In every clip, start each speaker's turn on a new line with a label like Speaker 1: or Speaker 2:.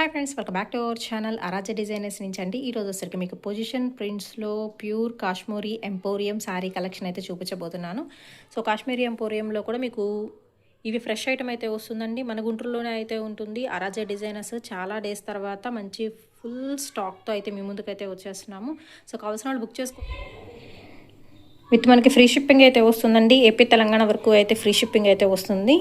Speaker 1: Hi friends welcome back to our channel Araja designers నుంచి అండి. ఈరోజు వచ్చరికి మీకు position ప్రింట్స్లో pure Kashmiri emporium saree collection అయితే చూపించబోతున్నాను. సో కాశ్మీరీ ఎంపోరియంలో కూడా మీకు ఇవి ఫ్రెష్ ఐటమ్ అయితే వస్తుందండి. మన గుంటూరులోనే అయితే ఉంటుంది. అరాజ డిజైనర్స్ చాలా డేస్ తర్వాత మంచి ఫుల్ స్టాక్తో అయితే మీ ముందుకైతే వచ్చేస్తున్నాము. సో కావాల్సిన వాళ్ళు బుక్ చేసుకో విత్ మనకి ఫ్రీ షిప్పింగ్ అయితే వస్తుందండి. ఏపీ తెలంగాణ వరకు అయితే ఫ్రీ షిప్పింగ్ అయితే వస్తుంది.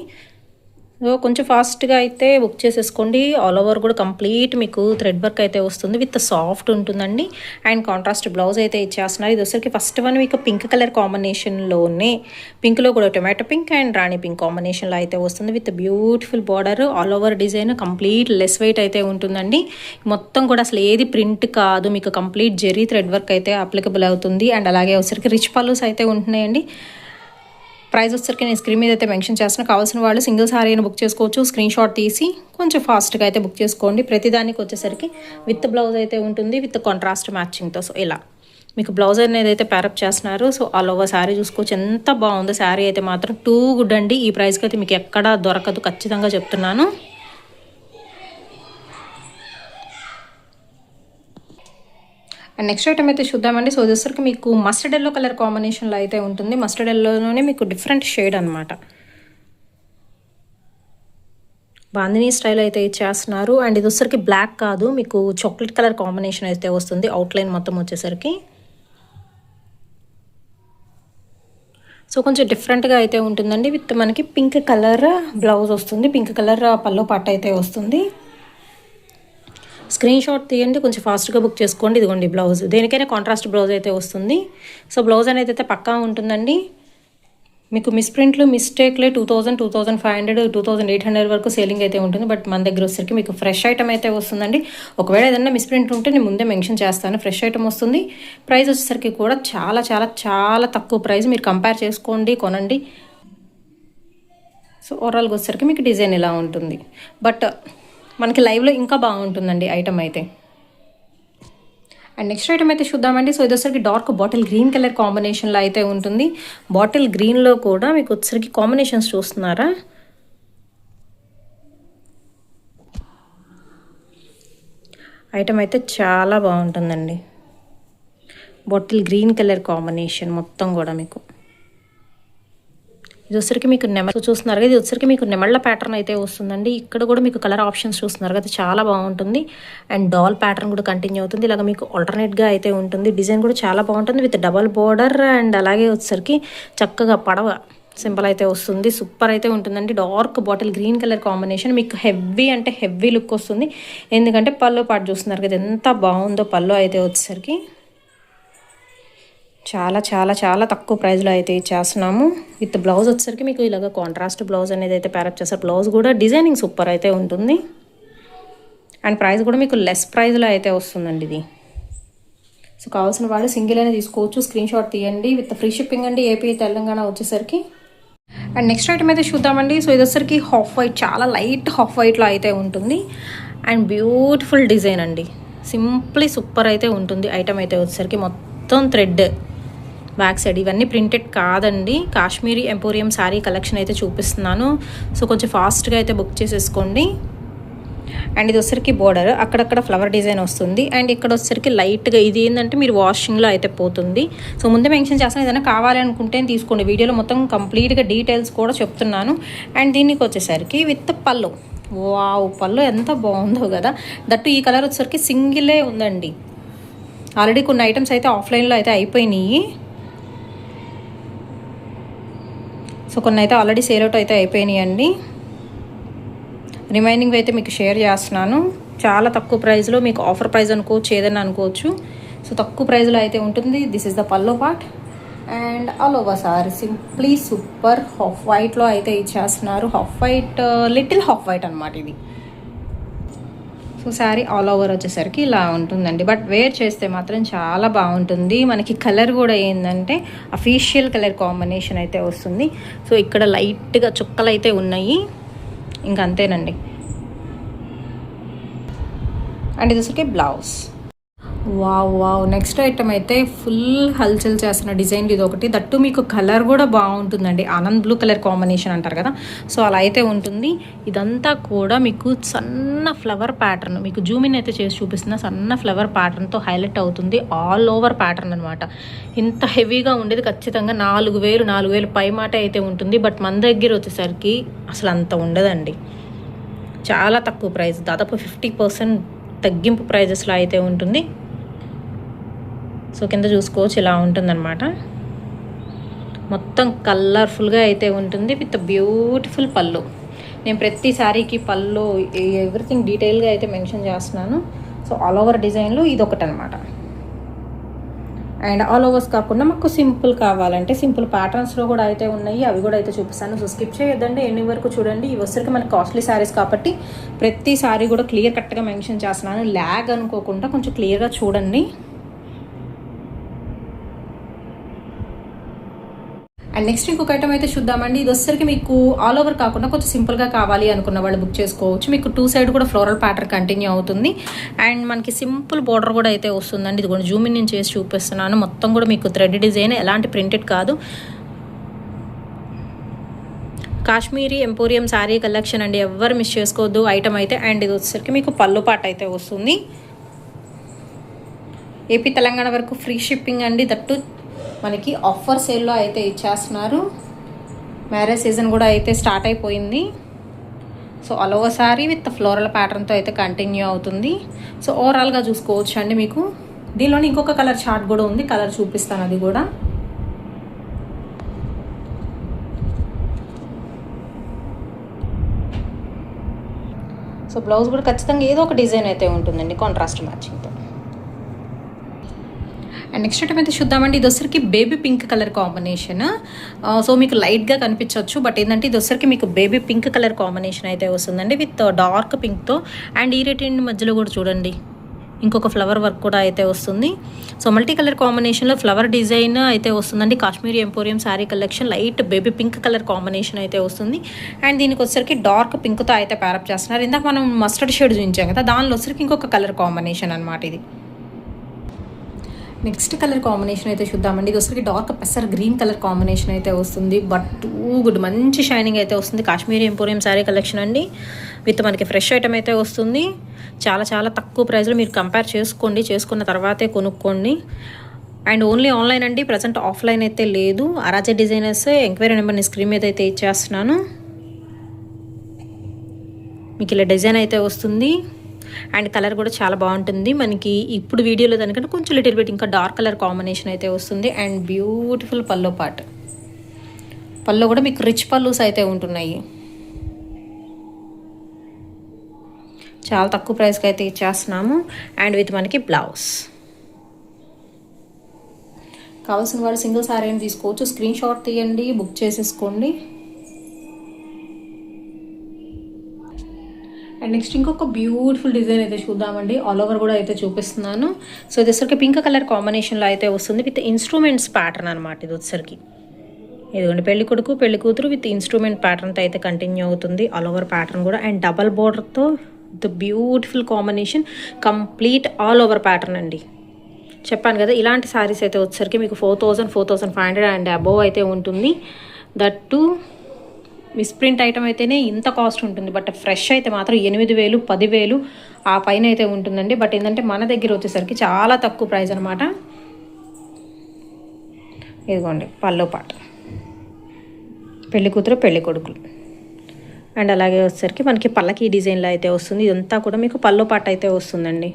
Speaker 1: సో కొంచెం ఫాస్ట్గా అయితే బుక్ చేసేసుకోండి. ఆల్ ఓవర్ కూడా కంప్లీట్ మీకు థ్రెడ్ వర్క్ అయితే వస్తుంది. విత్ సాఫ్ట్ ఉంటుందండి. అండ్ కాంట్రాస్ట్ బ్లౌజ్ అయితే ఇచ్చేస్తున్నారు. ఇది వచ్చరికి ఫస్ట్ వన్ మీకు పింక్ కలర్ కాంబినేషన్లోనే పింక్లో కూడా tomato pink and rani pink కాంబినేషన్లో అయితే వస్తుంది. With beautiful border all over design complete less weight అయితే ఉంటుందండి. మొత్తం కూడా అసలు ఏది ప్రింట్ కాదు. మీకు కంప్లీట్ జెరీ థ్రెడ్ వర్క్ అయితే అప్లికబుల్ అవుతుంది. అండ్ అలాగే వచ్చరికి రిచ్ పల్లూస్ అయితే ఉంటున్నాయండి. ప్రైస్ వచ్చరికి నేను స్క్రీన్ మీద అయితే మెన్షన్ చేస్తాను కావాల్సిన వాళ్ళు సింగిల్ సారీ అయినా బుక్ చేసుకోవచ్చు. స్క్రీన్ షాట్ తీసి కొంచెం ఫాస్ట్గా అయితే బుక్ చేసుకోండి. ప్రతిదానికి వచ్చేసరికి విత్ బ్లౌజ్ అయితే ఉంటుంది. విత్ కాంట్రాస్ట్ మ్యాచింగ్తో సో ఇలా. మీకు బ్లౌజ్ అనేది అయితే ప్యారప్ చేస్తున్నారు. సో ఆల్ ఓవర్ శారీ చూసుకోవచ్చు. ఎంత బాగుందో శారీ అయితే మాత్రం టూ గుడ్ అండి. ఈ ప్రైస్కి అయితే మీకు ఎక్కడా దొరకదు. ఖచ్చితంగా చెప్తున్నాను. అండ్ నెక్స్ట్ ఐటమ్ అయితే చూద్దామండి. సో వచ్చేసరికి మీకు మస్టర్డ్ ఎల్లో కలర్ కాంబినేషన్లో అయితే ఉంటుంది. మస్టర్డ్ ఎల్లోనే మీకు డిఫరెంట్ షేడ్ అనమాట బాందినీ స్టైల్ అయితే ఇచ్చేస్తున్నారు. అండ్ ఇది వచ్చరికి బ్లాక్ కాదు. మీకు చాక్లెట్ కలర్ కాంబినేషన్ అయితే వస్తుంది. అవుట్లైన్ మొత్తం వచ్చేసరికి. సో కొంచెం డిఫరెంట్గా అయితే ఉంటుందండి. విత్ మనకి పింక్ కలర్ బ్లౌజ్ వస్తుంది. పింక్ కలర్ పల్లో పట్టు అయితే వస్తుంది. స్క్రీన్ షాట్ తీయండి కొంచెం ఫాస్ట్గా బుక్ చేసుకోండి. ఇదిగోండి బ్లౌజ్. దేనికైనా కాంట్రాస్ట్ బ్లౌజ్ అయితే వస్తుంది. సో బ్లౌజ్ అనేది అయితే పక్కా ఉంటుందండి. మీకు మిస్ప్రింట్లు మిస్టేక్లే two thousand two thousand five hundred two thousand eight hundred వరకు సేలింగ్ అయితే ఉంటుంది. బట్ మన దగ్గర వచ్చేసరికి మీకు ఫ్రెష్ ఐటమ్ అయితే వస్తుందండి. ఒకవేళ ఏదైనా మిస్ప్రింట్ ఉంటే నేను ముందే మెన్షన్ చేస్తాను. ఫ్రెష్ ఐటమ్ వస్తుంది. ప్రైస్ వచ్చేసరికి కూడా చాలా చాలా చాలా తక్కువ ప్రైస్. మీరు కంపేర్ చేసుకోండి కొనండి. సో ఓవరాల్గా వచ్చేసరికి మీకు డిజైన్ ఇలా ఉంటుంది. బట్ మనకి లైవ్లో ఇంకా బాగుంటుందండి ఐటమ్ అయితే. అండ్ నెక్స్ట్ ఐటమ్ అయితే చూద్దామండి. సో ఇది వచ్చరికి డార్క్ బాటిల్ గ్రీన్ కలర్ కాంబినేషన్లో అయితే ఉంటుంది. బాటిల్ గ్రీన్లో కూడా మీకు వచ్చరికి కాంబినేషన్స్ చూస్తున్నారా? ఐటమ్ అయితే చాలా బాగుంటుందండి. బాటిల్ గ్రీన్ కలర్ కాంబినేషన్ మొత్తం కూడా మీకు. ఇది వచ్చరికి మీకు నెమల్ చూస్తున్నారు కదా ఇది వచ్చరికి మీకు నెమళ్ళ ప్యాటర్న్ అయితే వస్తుందండి. ఇక్కడ కూడా మీకు కలర్ ఆప్షన్స్ చూస్తున్నారు కదా చాలా బాగుంటుంది. అండ్ డాల్ ప్యాటర్న్ కూడా కంటిన్యూ అవుతుంది. ఇలాగ మీకు ఆల్టర్నేట్గా అయితే ఉంటుంది. డిజైన్ కూడా చాలా బాగుంటుంది విత్ డబల్ బోర్డర్ అండ్ అలాగే వచ్చరికి చక్కగా పడవ సింపుల్ అయితే వస్తుంది. సూపర్ అయితే ఉంటుందండి. Dark bottle green colour combination మీకు హెవీ అంటే హెవీ లుక్ వస్తుంది. ఎందుకంటే పళ్ళు పాటు చూస్తున్నారు కదా ఎంత బాగుందో పళ్ళు అయితే వచ్చేసరికి. చాలా చాలా చాలా తక్కువ ప్రైస్లో అయితే ఇచ్చేస్తున్నాము. విత్ బ్లౌజ్ వచ్చేసరికి మీకు ఇలాగ కాంట్రాస్ట్ బ్లౌజ్ అనేది అయితే ప్యారప్ చేస్తారు బ్లౌజ్ కూడా డిజైనింగ్ సూపర్ అయితే ఉంటుంది. అండ్ ప్రైస్ కూడా మీకు లెస్ ప్రైస్లో అయితే వస్తుందండి ఇది. సో కావాల్సిన వాళ్ళు సింగిల్ అయినా తీసుకోవచ్చు. స్క్రీన్ షాట్ తీయండి. విత్ ఫ్రీ షిప్పింగ్ అండి ఏపీ తెలంగాణ వచ్చేసరికి. అండ్ నెక్స్ట్ ఐటమ్ అయితే చూద్దామండి. సో ఇది వచ్చేసరికి హాఫ్ వైట్ చాలా లైట్ హాఫ్ వైట్లో అయితే ఉంటుంది. అండ్ బ్యూటిఫుల్ డిజైన్ అండి. సింప్లీ సూపర్ అయితే ఉంటుంది. ఐటమ్ అయితే వచ్చేసరికి మొత్తం థ్రెడ్ బ్యాక్ సైడ్ ఇవన్నీ ప్రింటెడ్ కాదండి. కాశ్మీరీ ఎంపోరియం శారీ కలెక్షన్ అయితే చూపిస్తున్నాను. సో కొంచెం ఫాస్ట్గా అయితే బుక్ చేసేసుకోండి. అండ్ ఇది వచ్చరికి బోర్డర్. అక్కడక్కడ ఫ్లవర్ డిజైన్ వస్తుంది. అండ్ ఇక్కడ వచ్చరికి లైట్గా ఇది ఏంటంటే మీరు వాషింగ్లో అయితే పోతుంది. సో ముందే మెన్షన్ చేస్తాను. ఏదైనా కావాలనుకుంటే తీసుకోండి. వీడియోలో మొత్తం కంప్లీట్గా డీటెయిల్స్ కూడా చెప్తున్నాను. అండ్ దీనికి వచ్చేసరికి విత్ పళ్ళు. వావ్! పళ్ళు ఎంత బాగుందో కదా. దట్టు ఈ కలర్ వచ్చేసరికి సింగిలే ఉందండి. ఆల్రెడీ కొన్ని ఐటమ్స్ అయితే ఆఫ్లైన్లో అయితే అయిపోయినాయి. సో కొన్ని అయితే ఆల్రెడీ సేల్ అవుట్ అయితే అయిపోయినాయండి. రిమైనింగ్ అయితే మీకు షేర్ చేస్తున్నాను. చాలా తక్కువ ప్రైస్లో మీకు ఆఫర్ ప్రైస్ అనుకోవచ్చు ఏదైనా అనుకోవచ్చు. సో తక్కువ ప్రైస్లో అయితే ఉంటుంది. This is the pallu part and all over sari simply super half వైట్లో అయితే ఇచ్చేస్తున్నారు. Half white little half white అనమాట ఇది. సో శారీ ఆల్ ఓవర్ వచ్చేసరికి ఇలా ఉంటుందండి. బట్ వేర్ చేస్తే మాత్రం చాలా బాగుంటుంది. మనకి కలర్ కూడా ఏంటంటే అఫీషియల్ కలర్ కాంబినేషన్ అయితే వస్తుంది. సో ఇక్కడ లైట్గా చుక్కలు అయితే ఉన్నాయి ఇంకంతేనండి అండ్ ఇది వచ్చరికి blouse wow wow. Next item అయితే ఫుల్ హల్చల్ చేస్తున్న డిజైన్ ఇది ఒకటి దట్టు మీకు కలర్ కూడా బాగుంటుందండి. ఆనంద్ బ్లూ కలర్ కాంబినేషన్ అంటారు కదా. సో అలా అయితే ఉంటుంది. ఇదంతా కూడా మీకు సన్న ఫ్లవర్ ప్యాటర్న్ మీకు జూమిన్ అయితే చేసి చూపిస్తున్న సన్న ఫ్లవర్ ప్యాటర్న్తో హైలైట్ అవుతుంది. ఆల్ ఓవర్ ప్యాటర్న్ అనమాట ఇంత హెవీగా ఉండేది ఖచ్చితంగా నాలుగు వేలు నాలుగు వేలు పై మాట అయితే ఉంటుంది. బట్ మన దగ్గర వచ్చేసరికి అసలు అంత ఉండదండి. చాలా తక్కువ ప్రైస్ దాదాపు ఫిఫ్టీ పర్సెంట్ తగ్గింపు ప్రైజెస్లో అయితే ఉంటుంది. సో కింద చూసుకోవచ్చు ఇలా ఉంటుందన్నమాట. మొత్తం కలర్ఫుల్గా అయితే ఉంటుంది విత్ బ్యూటిఫుల్ పళ్ళు. నేను ప్రతి శారీకి పళ్ళు ఎవ్రీథింగ్ డీటెయిల్గా అయితే మెన్షన్ చేస్తున్నాను. సో ఆల్ ఓవర్ డిజైన్లో ఇది ఒకటి అనమాట అండ్ ఆల్ ఓవర్స్ కాకుండా మాకు సింపుల్ కావాలంటే సింపుల్ ప్యాటర్న్స్లో కూడా అయితే ఉన్నాయి. అవి కూడా అయితే చూపిస్తాను. సో స్కిప్ చేయొద్దండి. ఎన్ని వరకు చూడండి. ఇవి వచ్చరికి మనకి కాస్ట్లీ శారీస్ కాబట్టి ప్రతి శారీ కూడా క్లియర్ కట్గా మెన్షన్ చేస్తున్నాను. ల్యాగ్ అనుకోకుండా కొంచెం క్లియర్గా చూడండి. అండ్ నెక్స్ట్ ఇంకొక ఐటమ్ అయితే చూద్దామండి. ఇది వచ్చేసరికి మీకు ఆల్ ఓవర్ కాకుండా కొంచెం సింపుల్గా కావాలి అనుకున్న వాళ్ళు బుక్ చేసుకోవచ్చు. మీకు టూ సైడ్ కూడా ఫ్లోరల్ ప్యాటర్న్ కంటిన్యూ అవుతుంది. అండ్ మనకి సింపుల్ బార్డర్ కూడా అయితే వస్తుందండి. ఇది కూడా జూమిన్ నేను చేసి చూపిస్తున్నాను. మొత్తం కూడా మీకు థ్రెడ్ డిజైన్ ఎలాంటి ప్రింటెడ్ కాదు. కాశ్మీరీ ఎంపోరియం శారీ కలెక్షన్ అండి. ఎవరు మిస్ చేసుకోవద్దు ఐటమ్ అయితే. అండ్ ఇది వచ్చేసరికి మీకు పళ్ళు పాట అయితే వస్తుంది. ఏపీ తెలంగాణ వరకు ఫ్రీ షిప్పింగ్ అండి. దట్టు మనకి ఆఫర్ సేల్లో అయితే ఇచ్చేస్తున్నారు. మ్యారేజ్ సీజన్ కూడా అయితే స్టార్ట్ అయిపోయింది. సో అలవ సారీ విత్ ఫ్లోరల్ ప్యాటర్న్తో అయితే కంటిన్యూ అవుతుంది. సో ఓవరాల్గా చూసుకోవచ్చు అండి మీకు. దీనిలోని ఇంకొక కలర్ చార్ట్ కూడా ఉంది. కలర్ చూపిస్తాను అది కూడా. సో బ్లౌజ్ కూడా ఖచ్చితంగా ఏదో ఒక డిజైన్ అయితే ఉంటుందండి. కాంట్రాస్ట్ మ్యాచింగ్తో. అండ్ నెక్స్ట్ ఐటమ్ అయితే చూద్దామండి. ఇది వచ్చరికి baby pink colour combination so మీకు లైట్గా కనిపించవచ్చు. బట్ ఏంటంటే ఇది వచ్చరికి మీకు బేబీ పింక్ కలర్ కాంబినేషన్ అయితే వస్తుందండి. విత్ డార్క్ పింక్తో అండ్ ఈ రేట్ మధ్యలో కూడా చూడండి. ఇంకొక ఫ్లవర్ వర్క్ కూడా అయితే వస్తుంది. సో మల్టీ కలర్ కాంబినేషన్లో ఫ్లవర్ డిజైన్ అయితే వస్తుందండి. Kashmiri Emporium sari collection light baby pink colour combination అయితే వస్తుంది. అండ్ దీనికి వచ్చరికి డార్క్ పింక్తో అయితే ప్యారప్ చేస్తున్నారు. ఇందాక మనం మస్టర్డ్ షేడ్ చూపించాం కదా. దానిలో వచ్చరికి ఇంకొక కలర్ కాంబినేషన్ అనమాట ఇది. నెక్స్ట్ కలర్ కాంబినేషన్ అయితే చూద్దామండి. ఇది వచ్చరికి డార్క్ పెసర్ గ్రీన్ కలర్ కాంబినేషన్ అయితే వస్తుంది. బట్ టూ గుడ్ మంచి షైనింగ్ అయితే వస్తుంది. కాశ్మీరీ ఎంపోరియం శారీ కలెక్షన్ అండి. విత్ మనకి ఫ్రెష్ ఐటమ్ అయితే వస్తుంది. చాలా చాలా తక్కువ ప్రైస్లో మీరు కంపేర్ చేసుకోండి. చేసుకున్న తర్వాతే కొనుక్కోండి. అండ్ ఓన్లీ ఆన్లైన్ అండి. ప్రజెంట్ ఆఫ్లైన్ అయితే లేదు. అరాజే డిజైనర్స్ ఎంక్వైరీ నెంబర్ని స్క్రీన్ మీద అయితే ఇచ్చేస్తున్నాను. మీకు ఇలా డిజైన్ అయితే వస్తుంది. అండ్ కలర్ కూడా చాలా బాగుంటుంది. మనకి ఇప్పుడు వీడియోలో దానికంటే కొంచెం లిటిల్ బిట్ ఇంకా డార్క్ కలర్ కాంబినేషన్ అయితే వస్తుంది. And beautiful pallu part pallu కూడా మీకు రిచ్ పల్లూస్ అయితే ఉంటున్నాయి. చాలా తక్కువ ప్రైస్కి అయితే ఇచ్చేస్తున్నాము. అండ్ విత్ మనకి బ్లౌజ్ కావాల్సిన వాళ్ళు సింగిల్ సారీ అని తీసుకోవచ్చు. స్క్రీన్ షాట్ తీయండి బుక్ చేసేసుకోండి. అండ్ నెక్స్ట్ ఇంకొక బ్యూటిఫుల్ డిజైన్ అయితే చూద్దామండి. ఆల్ ఓవర్ కూడా అయితే చూపిస్తున్నాను. సో ఇది వచ్చరికి పింక్ కలర్ కాంబినేషన్లో అయితే వస్తుంది. విత్ ఇన్స్ట్రుమెంట్స్ ప్యాటర్న్ అనమాట ఇది వచ్చరికి ఇదిగోండి పెళ్ళి కొడుకు పెళ్ళి కూతురు విత్ ఇన్స్ట్రుమెంట్ ప్యాటర్న్తో అయితే కంటిన్యూ అవుతుంది. ఆల్ ఓవర్ ప్యాటర్న్ కూడా. And double బోర్డర్తో the beautiful combination complete all over pattern అండి. చెప్పాను కదా ఇలాంటి శారీస్ అయితే వచ్చేసరికి మీకు four thousand four thousand five hundred and above అయితే ఉంటుంది. దట్ టు మిస్ప్రింట్ ఐటమ్ అయితేనే ఇంత కాస్ట్ ఉంటుంది. బట్ ఫ్రెష్ అయితే మాత్రం ఎనిమిది వేలు పదివేలు ఆ పైన అయితే ఉంటుందండి. బట్ ఏంటంటే మన దగ్గర వచ్చేసరికి చాలా తక్కువ ప్రైస్ అనమాట ఇదిగోండి పల్లో పాట. పెళ్ళి కూతురు పెళ్ళి కొడుకులు. అండ్ అలాగే వచ్చేసరికి మనకి పల్లకి డిజైన్లో అయితే వస్తుంది. ఇదంతా కూడా మీకు పల్లో పాట అయితే వస్తుందండి.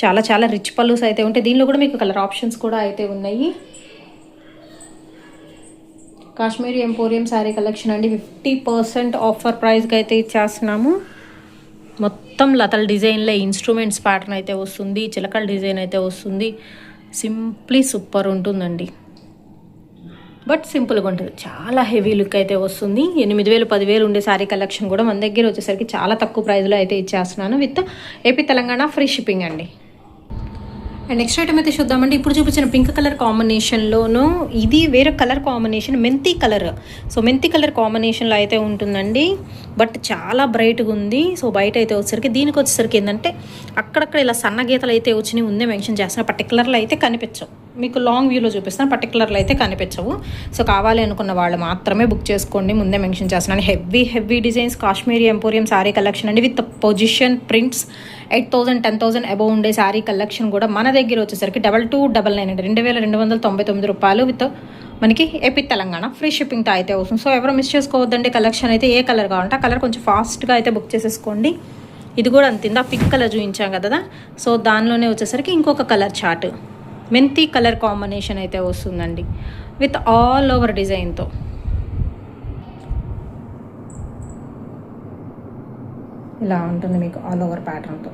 Speaker 1: చాలా చాలా రిచ్ పల్లూస్ అయితే ఉంటాయి. దీనిలో కూడా మీకు కలర్ ఆప్షన్స్ కూడా అయితే ఉన్నాయి. కాశ్మీరీ ఎంపోరియం శారీ కలెక్షన్ అండి. ఫిఫ్టీ పర్సెంట్ ఆఫర్ ప్రైస్కి అయితే ఇచ్చేస్తున్నాము. మొత్తం లతల డిజైన్లో ఇన్స్ట్రుమెంట్స్ ప్యాటర్న్ అయితే వస్తుంది చిలకల డిజైన్ అయితే వస్తుంది. సింప్లీ సూపర్ ఉంటుందండి. బట్ సింపుల్గా ఉంటుంది. చాలా హెవీ లుక్ అయితే వస్తుంది. ఎనిమిది వేలు పదివేలు ఉండే శారీ కలెక్షన్ కూడా మన దగ్గర వచ్చేసరికి చాలా తక్కువ ప్రైస్లో అయితే ఇచ్చేస్తున్నాను. With AP Telangana free shipping అండి. అండ్ నెక్స్ట్ ఐటమ్ అయితే చూద్దామండి. ఇప్పుడు చూపించిన పింక్ కలర్ కాంబినేషన్లోనూ ఇది వేరే కలర్ కాంబినేషన్ మెంతి కలర్ సో మెంతి కలర్ కాంబినేషన్లో అయితే ఉంటుందండి. బట్ చాలా బ్రైట్గా ఉంది. సో బయట అయితే వచ్చేసరికి దీనికి వచ్చేసరికి ఏంటంటే అక్కడక్కడ ఇలా సన్న గీతలు అయితే వచ్చినాయి ఉందే మెన్షన్ చేస్తున్నా. పర్టికులర్లో అయితే కనిపించవు. మీకు లాంగ్ వ్యూలో చూపిస్తాను పర్టికులర్లో అయితే కనిపించవు. సో కావాలి అనుకున్న వాళ్ళు మాత్రమే బుక్ చేసుకోండి. ముందే మెన్షన్ చేస్తున్నాను. Heavy heavy designs Kashmiri Emporium sari collection అండి. With position prints eight thousand ten thousand above ఉండే శారీ కలెక్షన్ కూడా మన దగ్గర వచ్చేసరికి డబల్ టూ డబల్ నైన్ అండి. రెండు వేల రెండు వందల తొంభై తొమ్మిది రూపాయలు విత్ మనకి ఏపీ తెలంగాణ ఫ్రీ షిప్పింగ్తో అయితే వస్తుంది సో ఎవరు మిస్ చేసుకోవద్దండి కలెక్షన్ అయితే ఏ కలర్ కావాలంటే ఆ కలర్ కొంచెం ఫాస్ట్గా అయితే బుక్ చేసేసుకోండి. ఇది కూడా అంతింది ఆ పింక్ కలర్ చూపించాం కదా. సో దానిలోనే వచ్చేసరికి ఇంకొక కలర్ చార్ట్ మెంతి కలర్ కాంబినేషన్ అయితే వస్తుందండి. విత్ ఆల్ ఓవర్ డిజైన్తో. ఇలా ఉంటుంది మీకు ఆల్ ఓవర్ ప్యాటర్న్తో.